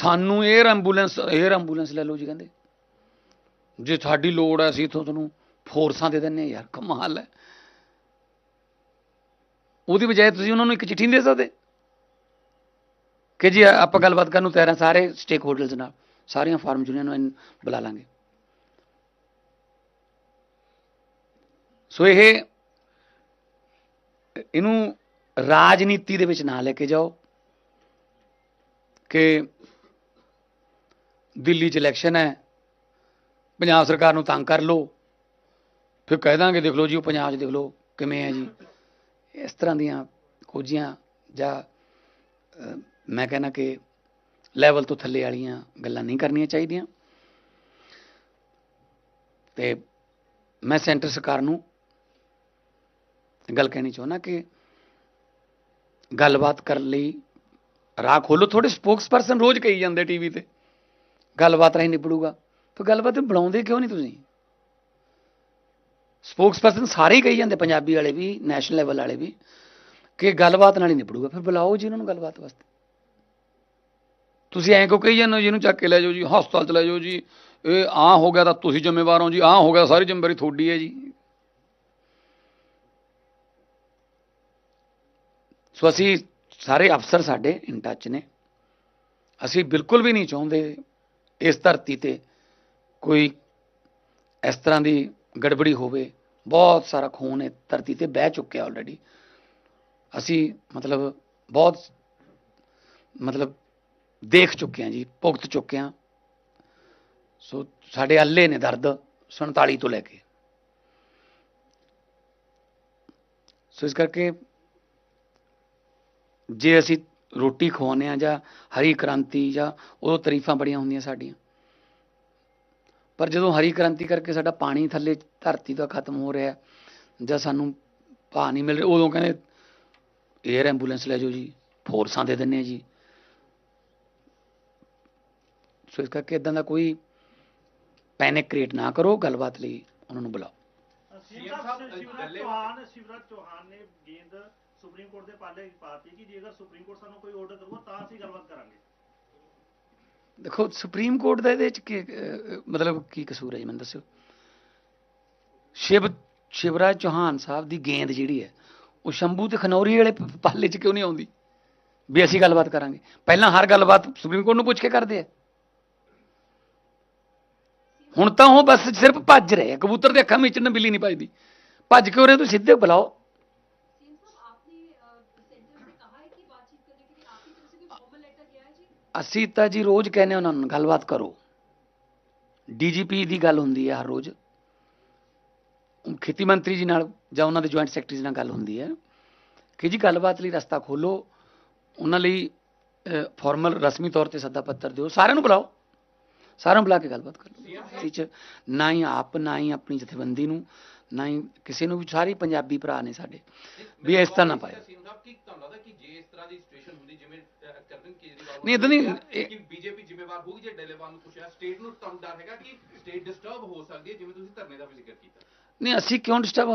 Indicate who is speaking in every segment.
Speaker 1: ਸਾਨੂੰ air ambulance air ambulance ਲੈ ਲਓ ਜੀ ਕਹਿੰਦੇ। ਜੇ ਸਾਡੀ ਲੋੜ ਹੈ, ਅਸੀਂ ਇੱਥੋਂ ਤੁਹਾਨੂੰ ਫੋਰਸਾਂ ਦੇ ਦਿੰਨੇ ਹਾਂ ਯਾਰ, ਕਮਾਲ ਹੈ। ਉਹਦੀ ਬਜਾਏ ਤੁਸੀਂ ਉਹਨਾਂ ਨੂੰ ਇੱਕ ਚਿੱਠੀ ਨਹੀਂ ਦੇ ਸਕਦੇ? ਕਿ ਜੀ, ਆਪਾਂ ਗੱਲਬਾਤ ਕਰਨ ਨੂੰ ਤਿਆਰ ਸਾਰੇ ਸਟੇਕ ਹੋਲਡਰਸ ਨਾਲ, ਸਾਰੀਆਂ ਫਾਰਮ ਯੂਨੀਅਨ ਨੂੰ ਬੁਲਾ ਲਾਂਗੇ। ਸੋ ਇਹ ਇਹਨੂੰ ਰਾਜਨੀਤੀ ਦੇ ਵਿੱਚ ਨਾ ਲੈ ਕੇ ਜਾਓ ਕਿ ਦਿੱਲੀ 'ਚ ਇਲੈਕਸ਼ਨ ਹੈ, ਪੰਜਾਬ ਸਰਕਾਰ ਨੂੰ ਤੰਗ ਕਰ ਲਓ। ਫਿਰ ਕਹਿ ਦਾਂਗੇ ਦੇਖ ਲਓ ਜੀ, ਉਹ ਪੰਜਾਬ 'ਚ ਦੇਖ ਲਓ ਕਿਵੇਂ ਹੈ ਜੀ। ਇਸ ਤਰ੍ਹਾਂ ਦੀਆਂ ਖੋਜੀਆਂ ਜਾਂ ਮੈਂ ਕਹਿੰਦਾ ਕਿ ਲੈਵਲ ਤੋਂ ਥੱਲੇ ਵਾਲੀਆਂ ਗੱਲਾਂ ਨਹੀਂ ਕਰਨੀਆਂ ਚਾਹੀਦੀਆਂ। ਤੇ ਮੈਂ ਸੈਂਟਰ ਸਰਕਾਰ ਨੂੰ ਗੱਲ ਕਹਿਣੀ ਚਾਹੁੰਦਾ ਕਿ ਗੱਲਬਾਤ ਕਰਨ ਲਈ ਰਾਹ ਖੋਲੋ ਥੋੜੇ ਸਪੋਕਸਪਰਸਨ ਰੋਜ਼ ਕਹੀ ਜਾਂਦੇ ਟੀਵੀ ਤੇ। ਗੱਲਬਾਤ ਰਾਹੀਂ ਨਿਬੜੂਗਾ। ਤਾਂ ਗੱਲਬਾਤ ਬੁਲਾਉਂਦੇ ਕਿਉਂ ਨਹੀਂ ਤੁਸੀਂ? ਸਪੋਕਸਪਰਸਨ ਸਾਰੇ ਹੀ ਕਹੀ ਜਾਂਦੇ, ਪੰਜਾਬੀ ਵਾਲੇ ਵੀ ਨੈਸ਼ਨਲ ਲੈਵਲ ਵਾਲੇ ਵੀ, ਕਿ ਗੱਲਬਾਤ ਨਾਲ ਹੀ ਨਿਬੜੂਗਾ। ਫਿਰ ਬੁਲਾਓ ਜੀ ਉਹਨਾਂ ਨੂੰ ਗੱਲਬਾਤ ਵਾਸਤੇ। ਤੁਸੀਂ ਐਂ ਕਿਉਂ ਕਹੀ ਜਾਂਦੇ ਹੋ ਜੀ ਚੱਕ ਕੇ ਲੈ ਜਾਓ ਜੀ, ਹਸਪਤਾਲ ਚ ਲੈ ਜਾਓ ਜੀ, ਇਹ ਆ ਹੋ ਗਿਆ ਤਾਂ ਤੁਸੀਂ ਜ਼ਿੰਮੇਵਾਰ ਹੋ ਜੀ ਆ ਹੋ ਗਿਆ ਸਾਰੀ ਜ਼ਿੰਮੇਵਾਰੀ ਤੁਹਾਡੀ ਹੈ ਜੀ। ਸੋ ਅਸੀਂ ਸਾਰੇ ਅਫਸਰ ਸਾਡੇ ਇਨ ਟੱਚ ਨੇ। ਅਸੀਂ ਬਿਲਕੁਲ ਵੀ ਨਹੀਂ ਚਾਹੁੰਦੇ ਇਸ ਧਰਤੀ ਤੇ ਕੋਈ ਇਸ ਤਰ੍ਹਾਂ ਦੀ ਗੜਬੜੀ ਹੋਵੇ, ਬਹੁਤ ਸਾਰਾ ਖੂਨ ਇਹ ਧਰਤੀ ਤੇ ਬਹਿ ਚੁੱਕਿਆ ਆਲਰੇਡੀ ਅਸੀਂ ਮਤਲਬ ਬਹੁਤ ਮਤਲਬ ਦੇਖ ਚੁੱਕੇ ਹਾਂ ਜੀ, ਭੁਗਤ ਚੁੱਕੇ ਹਾਂ। ਸੋ ਸਾਡੇ ਅੱਲੇ ਨੇ ਦਰਦ 47 ਤੋਂ ਲੈ ਕੇ। ਸੋ ਇਸ ਕਰਕੇ ਜੇ ਅਸੀਂ ਰੋਟੀ ਖਵਾਉਂਦੇ ਆ ਜਾਂ ਹਰੀ ਕ੍ਰਾਂਤੀ ਜਾਂ ਉਦੋਂ ਤਾਰੀਫਾਂ ਬੜੀਆਂ ਹੁੰਦੀਆਂ ਸਾਡੀਆਂ। ਪਰ ਜਦੋਂ ਹਰੀ ਕ੍ਰਾਂਤੀ ਕਰਕੇ ਸਾਡਾ ਪਾਣੀ ਥੱਲੇ ਧਰਤੀ ਤੋਂ ਖਤਮ ਹੋ ਰਿਹਾ ਜਾਂ ਸਾਨੂੰ ਭਾਅ ਨਹੀਂ ਮਿਲ ਰਿਹਾ, ਉਦੋਂ ਕਹਿੰਦੇ 에ਅਰ ਐਂਬੂਲੈਂਸ ਲੈ ਜਾਓ ਜੀ ਫੋਰਸਾਂ ਦੇ ਦਿੰਨੇ ਆ ਜੀ। ਸੋ ਇਸ ਕਰਕੇ ਇਦਾਂ ਦਾ ਕੋਈ ਪੈਨਿਕ ਕ੍ਰੀਏਟ ਨਾ ਕਰੋ, ਗੱਲਬਾਤ ਲਈ ਉਹਨਾਂ ਨੂੰ ਬੁਲਾਓ।
Speaker 2: ਸੀਐਮ ਚੌਹਾਨ ਨੇ ਗੇਂਦ ਸੁਪਰੀਮ ਕੋਰਟ ਦੇ ਪਾਲੇ ਪਾਤੀ ਕਿ ਜੇਕਰ ਸੁਪਰੀਮ ਕੋਰਟ ਸਾਨੂੰ ਕੋਈ ਆਰਡਰ ਕਰੂਗਾ ਤਾਂ ਅਸੀਂ ਗੱਲਬਾਤ ਕਰਾਂਗੇ।
Speaker 1: ਦੇਖੋ, ਸੁਪਰੀਮ ਕੋਰਟ ਦਾ ਇਹਦੇ ਵਿੱਚ ਕੀ ਮਤਲਬ ਕੀ ਕਸੂਰ ਹੈ ਜੀ, ਮੈਨੂੰ ਦੱਸਿਓ? ਸ਼ਿਵ, ਸ਼ਿਵਰਾਜ ਚੌਹਾਨ ਸਾਹਿਬ ਦੀ ਗੇਂਦ ਜਿਹੜੀ ਹੈ, ਉਹ ਸ਼ੰਭੂ ਤੇ ਖਨੌਰੀ ਵਾਲੇ ਪਾਲੇ 'ਚ ਕਿਉਂ ਨਹੀਂ ਆਉਂਦੀ? ਵੀ ਅਸੀਂ ਗੱਲਬਾਤ ਕਰਾਂਗੇ। ਪਹਿਲਾਂ ਹਰ ਗੱਲਬਾਤ ਸੁਪਰੀਮ ਕੋਰਟ ਨੂੰ ਪੁੱਛ ਕੇ ਕਰਦੇ ਆ। ਹੁਣ ਤਾਂ ਉਹ ਬਸ ਸਿਰਫ ਭੱਜ ਰਹੇ ਆ। ਕਬੂਤਰ ਦੇ ਅੱਖਾਂ ਵਿੱਚ ਨਾ ਬਿੱਲੀ ਨਹੀਂ ਭੱਜਦੀ। ਭੱਜ ਕੇ ਉਰੇ ਤੋਂ ਸਿੱਧੇ ਬੁਲਾਓ। ਅਸੀਂ ਤਾਂ ਜੀ ਰੋਜ਼ ਕਹਿੰਦੇ ਉਹਨਾਂ ਨੂੰ ਗੱਲਬਾਤ ਕਰੋ। ਡੀਜੀਪੀ ਦੀ ਗੱਲ ਹੁੰਦੀ ਹੈ ਹਰ ਰੋਜ਼। ਖੇਤੀ ਮੰਤਰੀ ਜੀ ਨਾਲ ਜਾਂ ਉਹਨਾਂ ਦੇ ਜੁਆਇੰਟ ਸੈਕਟਰੀ ਨਾਲ ਗੱਲ ਹੁੰਦੀ ਹੈ ਕਿ ਜੀ ਗੱਲਬਾਤ ਲਈ ਰਸਤਾ ਖੋਲੋ ਉਹਨਾਂ ਲਈ ਫਾਰਮਲ ਰਸਮੀ ਤੌਰ ਤੇ ਸੱਦਾ ਪੱਤਰ ਦਿਓ ਸਾਰਿਆਂ ਨੂੰ ਬੁਲਾਓ। ਸਾਰਿਆਂ ਨੂੰ ਬੁਲਾ ਕੇ ਗੱਲਬਾਤ ਕਰੋ। ਠੀਕ ਹੈ ਨਾ ਹੀ ਆਪ ਨਾ ਹੀ ਆਪਣੀ ਜਥੇਬੰਦੀ ਨੂੰ ਨਾ ਹੀ ਕਿਸੇ ਨੂੰ ਵੀ ਸਾਰੇ ਪੰਜਾਬੀ ਭਰਾ ਨੇ ਸਾਡੇ। ਵੀ ਇਸ ਤਰ੍ਹਾਂ ਨਾ ਪਾਏ
Speaker 3: ਸੀਐਮ ਸਾਹਿਬ ਕੀ ਤੁਹਾਨੂੰ ਲੱਗਦਾ ਕਿ ਜੇ ਇਸ ਤਰ੍ਹਾਂ ਦੀ ਸਿਚੁਏਸ਼ਨ ਹੁੰਦੀ ਜਿਵੇਂ ਅਰਵਿੰਦ ਕੇਜਰੀਵਾਲ
Speaker 1: ਨਹੀਂ, ਏਦਾਂ ਨਹੀਂ,
Speaker 3: ਕਿ ਬੀਜੇਪੀ ਜ਼ਿੰਮੇਵਾਰ ਹੋਊਗੀ ਜੇ ਡੇਲੇਵਾਲ ਨੂੰ ਪੁੱਛਿਆ ਸਟੇਟ ਨੂੰ ਤੁਹਾਨੂੰ ਡਰ ਹੈਗਾ ਕਿ ਸਟੇਟ ਡਿਸਟਰਬ ਹੋ ਸਕਦੀ ਹੈ ਜਿਵੇਂ ਤੁਸੀਂ ਧਰਨੇ ਦਾ ਵੀ ਜ਼ਿਕਰ ਕੀਤਾ।
Speaker 1: ਨਹੀਂ ਅਸੀਂ ਕਿਉਂ ਡਿਸਟਰਬ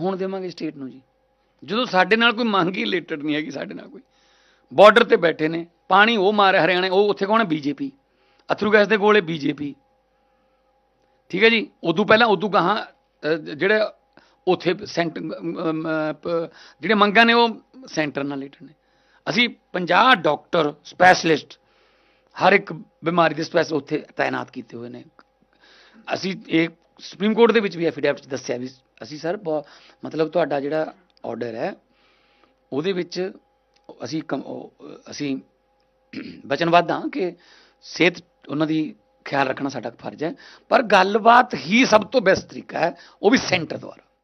Speaker 1: ਹੋਣ ਦੇਵਾਂਗੇ ਸਟੇਟ ਨੂੰ ਜੀ? ਜਦੋਂ ਸਾਡੇ ਨਾਲ ਕੋਈ ਮੰਗ ਹੀ ਰਿਲੇਟਡ ਨਹੀਂ ਹੈਗੀ ਸਾਡੇ ਨਾਲ ਕੋਈ। ਬਾਰਡਰ ਤੇ ਬੈਠੇ ਨੇ ਪਾਣੀ ਉਹ ਮਾਰਿਆ ਹਰਿਆਣੇ ਉਹ ਉੱਥੇ ਕੌਣ ਹੈ? ਬੀਜੇਪੀ। ਅਥਰੂ ਗੈਸ ਦੇ ਕੋਲੇ ਬੀਜੇਪੀ। ਠੀਕ ਹੈ ਜੀ? ਉਦੋਂ ਪਹਿਲਾਂ ਉਦੋਂ ਗਾਹਾਂ ਜਿਹੜੇ ਉੱਥੇ ਸੈਂਟਰ ਜਿਹੜੇ ਮੰਗਾਂ ਨੇ ਉਹ ਸੈਂਟਰ ਨਾਲ ਰਿਲੇਟਡ ਨੇ। ਅਸੀਂ 50 ਡਾਕਟਰ ਸਪੈਸ਼ਲਿਸਟ ਹਰ ਇੱਕ ਬਿਮਾਰੀ ਦੇ ਸਪੈਸ਼ਲ ਉੱਥੇ ਤਾਇਨਾਤ ਕੀਤੇ ਹੋਏ ਨੇ। ਅਸੀਂ ਇਹ ਸੁਪਰੀਮ ਕੋਰਟ ਦੇ ਵਿੱਚ ਵੀ ਐਫੀਡੈਵਿਟ 'ਚ ਦੱਸਿਆ ਵੀ ਅਸੀਂ ਸਰ ਬਹੁ- ਮਤਲਬ ਤੁਹਾਡਾ ਜਿਹੜਾ ਆਰਡਰ ਹੈ, ਉਹਦੇ ਵਿੱਚ ਅਸੀਂ ਕਮ- ਅਸੀਂ ਵਚਨਬੱਧ ਹਾਂ ਕਿ ਸਿਹਤ ਉਹਨਾਂ ਦੀ ਖਿਆਲ ਰੱਖਣਾ ਸਾਡਾ ਫਰਜ਼ ਹੈ। ਪਰ ਗੱਲਬਾਤ ਹੀ ਸਭ ਤੋਂ ਬੈਸਟ ਤਰੀਕਾ ਹੈ, ਉਹ ਵੀ ਸੈਂਟਰ ਦੁਆਰਾ।